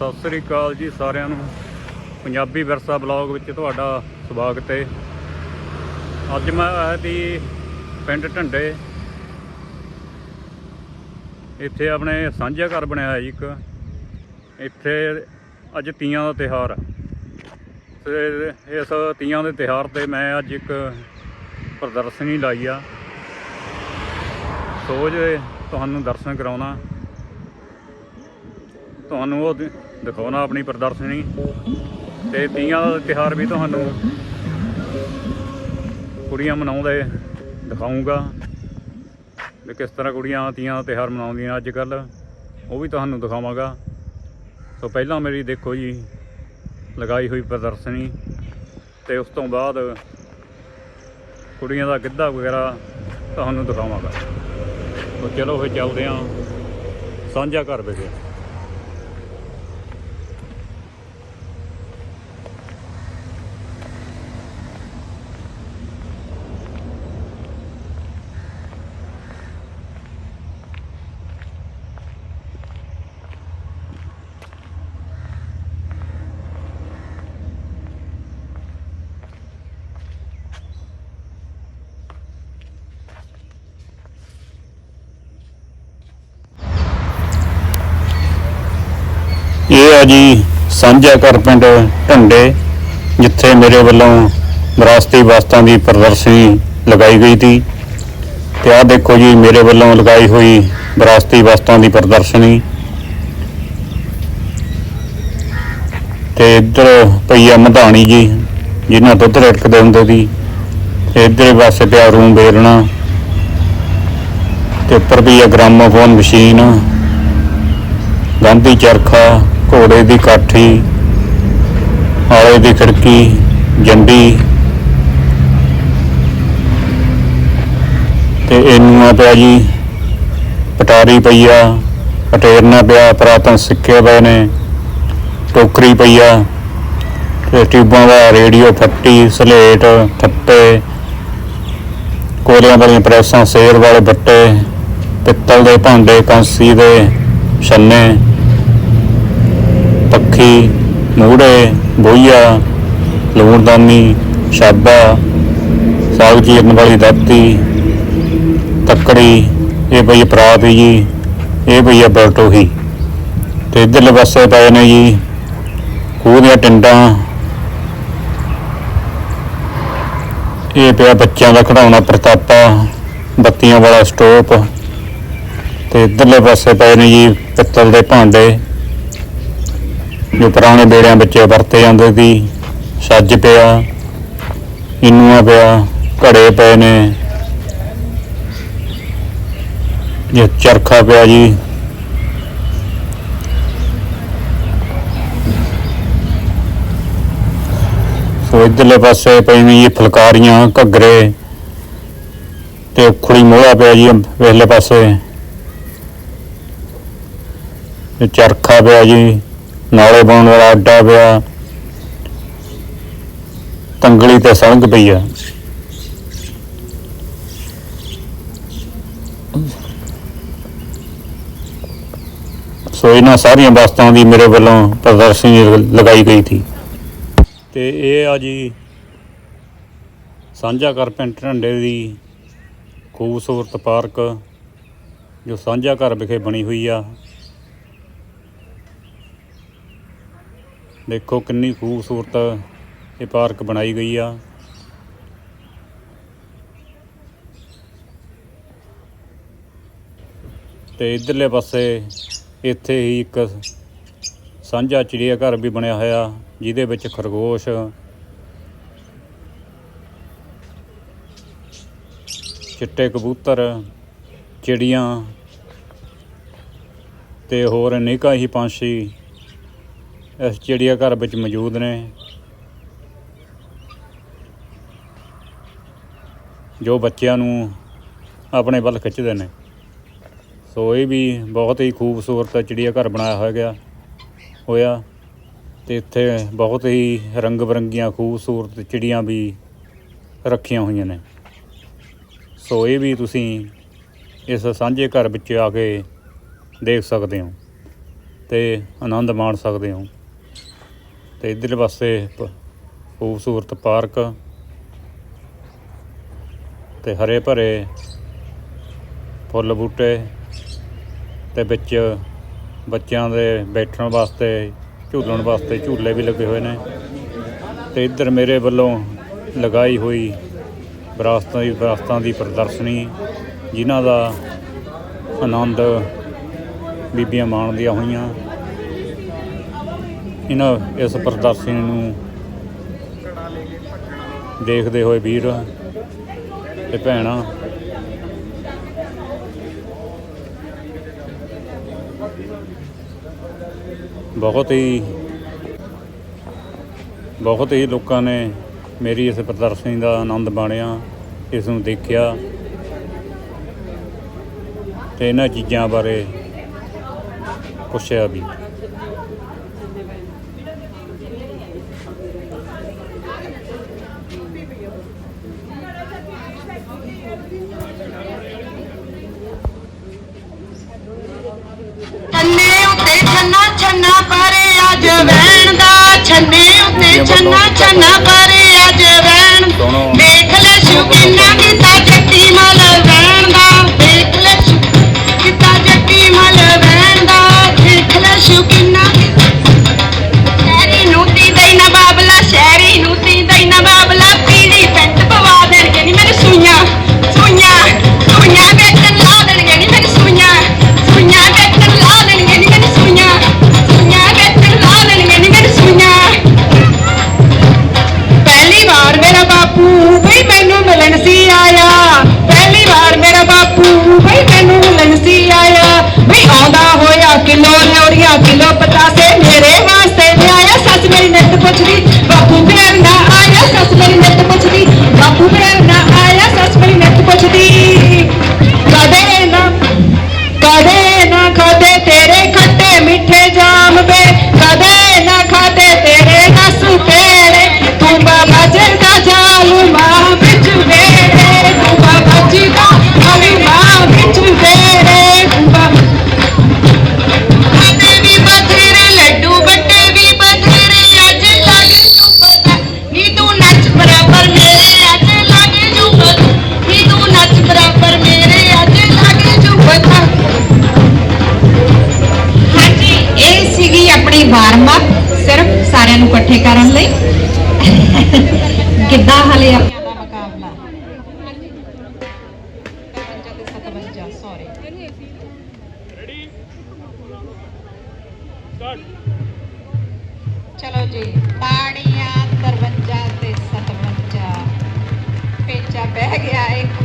ਸਤਿ ਸ੍ਰੀ ਅਕਾਲ ਜੀ ਸਾਰਿਆਂ ਨੂੰ। ਪੰਜਾਬੀ ਵਿਰਸਾ ਬਲੌਗ ਵਿੱਚ ਤੁਹਾਡਾ ਸਵਾਗਤ ਹੈ। ਅੱਜ ਮੈਂ ਆਇਆ ਦੀ ਪਿੰਡ ਢੰਡੇ। ਇੱਥੇ ਆਪਣੇ ਸਾਂਝਾ ਘਰ ਬਣਿਆ ਜੀ ਇੱਕ। ਇੱਥੇ ਅੱਜ ਤੀਆਂ ਦਾ ਤਿਹਾਰ ਤੇ ਇਸ ਤੀਆਂ ਦੇ ਤਿਹਾਰ ਤੇ ਮੈਂ ਅੱਜ ਇੱਕ ਪ੍ਰਦਰਸ਼ਨੀ ਲਾਈ ਆ। ਸੋਜ ਤੁਹਾਨੂੰ ਦਰਸ਼ਨ ਕਰਾਉਣਾ ਤੁਹਾਨੂੰ ਉਹ ਦਿ- ਦਿਖਾਉਣਾ ਆਪਣੀ ਪ੍ਰਦਰਸ਼ਨੀ। ਤੇ ਤੀਆਂ ਦਾ ਤਿਹਾਰ ਵੀ ਤੁਹਾਨੂੰ ਕੁੜੀਆਂ ਮਨਾਉਂਦੇ ਦਿਖਾਉਂਗਾ ਵੀ ਕਿਸ ਤਰ੍ਹਾਂ ਕੁੜੀਆਂ ਤੀਆਂ ਦਾ ਤਿਹਾਰ ਮਨਾਉਂਦੀਆਂ ਅੱਜ ਕੱਲ ਉਹ ਵੀ ਤੁਹਾਨੂੰ ਦਿਖਾਵਾਂਗਾ। ਸੋ ਪਹਿਲਾਂ ਮੇਰੀ ਦੇਖੋ ਜੀ, ਲਗਾਈ ਹੋਈ ਪ੍ਰਦਰਸ਼ਨੀ ਤੇ ਉਸ ਤੋਂ ਬਾਅਦ ਕੁੜੀਆਂ ਦਾ ਗਿੱਧਾ ਵਗੈਰਾ ਤੁਹਾਨੂੰ ਦਿਖਾਵਾਂਗਾ। ਸੋ ਚਲੋ ਫਿਰ ਚੱਲਦੇ ਹਾਂ ਸਾਂਝਾ ਘਰ ਵਿਖੇ। ਇਹ ਆ ਜੀ ਸਾਂਝਾ ਘਰ ਪਿੰਡ ਢੰਡੇ, ਜਿੱਥੇ ਮੇਰੇ ਵੱਲੋਂ ਵਿਰਾਸਤੀ ਵਸਤਾਂ ਦੀ ਪ੍ਰਦਰਸ਼ਨੀ ਲਗਾਈ ਗਈ ਸੀ। ਤੇ ਆਹ ਦੇਖੋ ਜੀ, ਮੇਰੇ ਵੱਲੋਂ ਲਗਾਈ ਹੋਈ ਵਿਰਾਸਤੀ ਵਸਤਾਂ ਦੀ ਪ੍ਰਦਰਸ਼ਨੀ। ਤੇ ਇੱਧਰ ਪਈਆ ਮਧਾਣੀ ਜੀ, ਜਿਨ੍ਹਾਂ ਦੁੱਧ ਰੜਕਦੇ ਹੁੰਦੇ ਸੀ। ਤੇ ਇੱਧਰ ਪਾਸੇ ਪਿਆ ਰੂਮ ਬੇਲਣਾ ਤੇ ਉੱਪਰ ਵੀ ਆ ਗ੍ਰਾਮੋਫੋਨ ਮਸ਼ੀਨ, ਗਾਂਧੀ ਚਰਖਾ ਘੋੜੇ ਦੀ ਕਾਠੀ, ਆਲੇ ਦੀ ਖਿੜਕੀ ਜੰਡੀ ਤੇ ਇਹਨੂੰ ਪਿਆ ਜੀ, ਪਟਾਰੀ ਪਈਆ ਪਟੇਰਨਾ ਪਿਆ, ਪੁਰਾਤਨ ਸਿੱਕੇ ਪਏ ਨੇ, ਟੋਕਰੀ ਪਈਆ ਤੇ ਟਿਊਬਾਂ ਦਾ ਰੇਡੀਓ ਫੱਟੀ, ਸਲੇਟ, ਥੱਪੇ, ਕੋਲਿਆਂ ਵਾਲੀਆਂ ਪ੍ਰੈਸਾਂ, ਸੇਰ ਵਾਲੇ ਬੱਟੇ, ਪਿੱਤਲ ਦੇ ਭਾਂਡੇ, ਕਾਂਸੀ ਦੇ ਛੰਨੇ ਪੱਖੀ ਮੂੜੇ ਬੋਈਆ, ਲੂਣਦਾਨੀ, ਸ਼ਾਬਾ ਸਾਗ ਚੀਰਨ ਵਾਲੀ ਦਾਤੀ, ਤੱਕੜੀ, ਇਹ ਬਈ ਪਰਾਤ ਜੀ, ਇਹ ਬਈ ਬਰਟੋਹੀ ਤੇ ਇਧਰਲੇ ਪਾਸੇ ਪਏ ਨੇ ਜੀ, ਖੂਹ ਦੀਆਂ ਟਿੰਡਾਂ। ਇਹ ਪਿਆ ਬੱਚਿਆਂ ਦਾ ਖਿਡੌਣਾ ਪ੍ਰਤਾਪਾ, ਬੱਤੀਆਂ ਵਾਲਾ ਸਟੋਪ। ਤੇ ਇਧਰਲੇ ਪਾਸੇ ਪਏ ਨੇ ਜੀ ਪਿੱਤਲ ਦੇ ਭਾਂਡੇ। ਜੋ ਪੁਰਾਣੇ ਬੇੜਿਆਂ ਵਿੱਚ ਵਰਤੇ ਜਾਂਦੇ ਸੀ ਛੱਜ ਪਿਆ ਇਨੂਆ ਪਿਆ, ਘੜੇ ਪਏ ਨੇ। ਇਹ ਚਰਖਾ ਪਿਆ ਜੀ। ਸੋ ਇਧਰਲੇ ਪਾਸੇ ਪਈ ਨੇ ਜੀ ਫੁਲਕਾਰੀਆਂ, ਘੱਗਰੇ ਤੇ ਉਖੜੀ ਮੋਹਰਾ ਪਿਆ ਜੀ ਵੇਲੇ ਪਾਸੇ। ਇਹ ਚਰਖਾ ਪਿਆ ਜੀ। ਨਾਲੇ ਪਾਉਣ ਵਾਲਾ ਅੱਡਾ ਪਿਆ। ਤੰਗਲੀ ਤੇ ਸੜਕ ਪਈ ਆ। ਸੋ ਇਹਨਾਂ ਸਾਰੀਆਂ ਵਸਤਾਂ ਦੀ ਮੇਰੇ ਵੱਲੋਂ ਪ੍ਰਦਰਸ਼ਨੀ ਲਗਾਈ ਗਈ ਸੀ ਤੇ ਇਹ ਆ ਜੀ ਸਾਂਝਾ ਘਰ ਪਿੰਡ ਢੰਡੇ ਦੀ ਖੂਬਸੂਰਤ ਪਾਰਕ, ਜੋ ਸਾਂਝਾ ਘਰ ਵਿਖੇ ਬਣੀ ਹੋਈ ਆ। ਦੇਖੋ ਕਿੰਨੀ ਖੂਬਸੂਰਤ ਇਹ ਪਾਰਕ ਬਣਾਈ ਗਈ ਆ। ਤੇ ਇਧਰਲੇ ਪਾਸੇ ਇੱਥੇ ਹੀ ਇੱਕ ਸਾਂਝਾ ਚਿੜੀਆ ਘਰ ਵੀ ਬਣਿਆ ਹੋਇਆ, ਜਿਹਦੇ ਵਿੱਚ ਖਰਗੋਸ਼ ਚਿੱਟੇ ਕਬੂਤਰ, ਚਿੜੀਆਂ ਤੇ ਹੋਰ ਅਨੇਕਾਂ ਹੀ ਪੰਛੀ ਇਸ ਚਿੜੀਆ ਘਰ ਵਿੱਚ ਮੌਜੂਦ ਨੇ। ਜੋ ਬੱਚਿਆਂ ਨੂੰ ਆਪਣੇ ਵੱਲ ਖਿੱਚਦੇ ਨੇ। ਸੋ ਇਹ ਵੀ ਬਹੁਤ ਹੀ ਖੂਬਸੂਰਤ ਚਿੜੀਆ ਘਰ ਬਣਾਇਆ ਹੋਇਆ ਗਿਆ, ਹੋਇਆ। ਤੇ ਇੱਥੇ ਬਹੁਤ ਹੀ ਰੰਗ ਬਰੰਗੀਆਂ ਖੂਬਸੂਰਤ ਚਿੜੀਆਂ ਵੀ ਰੱਖੀਆਂ ਹੋਈਆਂ ਨੇ। ਸੋ ਇਹ ਵੀ ਤੁਸੀਂ ਇਸ ਸਾਂਝੇ ਘਰ ਵਿੱਚ ਆ ਕੇ ਦੇਖ ਸਕਦੇ ਹੋ ਤੇ ਆਨੰਦ ਮਾਣ ਸਕਦੇ ਹੋ। ਤੇ ਇਧਰਲੇ ਪਾਸੇ ਪ- ਖੂਬਸੂਰਤ ਪਾਰਕ ਤੇ ਹਰੇ ਭਰੇ ਫੁੱਲ ਬੂਟੇ ਤੇ ਵਿੱਚ ਬੱਚਿਆਂ ਦੇ ਬੈਠਣ ਵਾਸਤੇ, ਝੂਲਣ ਵਾਸਤੇ ਝੂਲੇ ਵੀ ਲੱਗੇ ਹੋਏ ਨੇ ਤੇ ਇੱਧਰ ਮੇਰੇ ਵੱਲੋਂ ਲਗਾਈ ਹੋਈ ਵਿਰਾਸਤਾਂ ਦੀ ਵਿਰਾਸਤਾਂ ਦੀ ਪ੍ਰਦਰਸ਼ਨੀ, ਜਿਨ੍ਹਾਂ ਦਾ ਆਨੰਦ ਬੀਬੀਆਂ ਮਾਣਦੀਆਂ ਹੋਈਆਂ। ਇਹਨਾਂ ਇਸ ਪ੍ਰਦਰਸ਼ਨੀ ਨੂੰ ਦੇਖਦੇ ਹੋਏ ਵੀਰ ਤੇ ਭੈਣਾਂ। ਬਹੁਤ ਹੀ ਬਹੁਤ ਹੀ ਲੋਕਾਂ ਨੇ ਮੇਰੀ ਇਸ ਪ੍ਰਦਰਸ਼ਨੀ ਦਾ ਆਨੰਦ ਮਾਣਿਆ, ਇਸ ਨੂੰ ਦੇਖਿਆ ਤੇ ਇਹਨਾਂ ਚੀਜ਼ਾਂ ਬਾਰੇ ਪੁੱਛਿਆ ਵੀ। ਉੱਤੇ ਛੰਨਾ ਮੈਨੂੰ ਮਿਲਣ ਸੀ ਆਇਆ। ਪਹਿਲੀ ਵਾਰ ਮੇਰਾ ਬਾਪੂ, ਬਈ ਮੈਨੂੰ ਮਿਲਣ ਸੀ ਆਇਆ। ਬਈ ਆਉਂਦਾ ਹੋਇਆ ਕਿਲੋ ਲੋੜੀਆਂ ਕਿਲੋ 50 ਕਿੱਦਾਂ ਹਲੇ ਆਪਣਾ ਦਾ ਮੁਕਾਬਲਾ 57 ਤੇ 57 ਸੌਰੀ ਚਲੋ ਜੀ ਪਾਣੀਆਂ 53 ਤੇ 57 ਪੇਚਾ ਬਹਿ ਗਿਆ ਇੱਕ।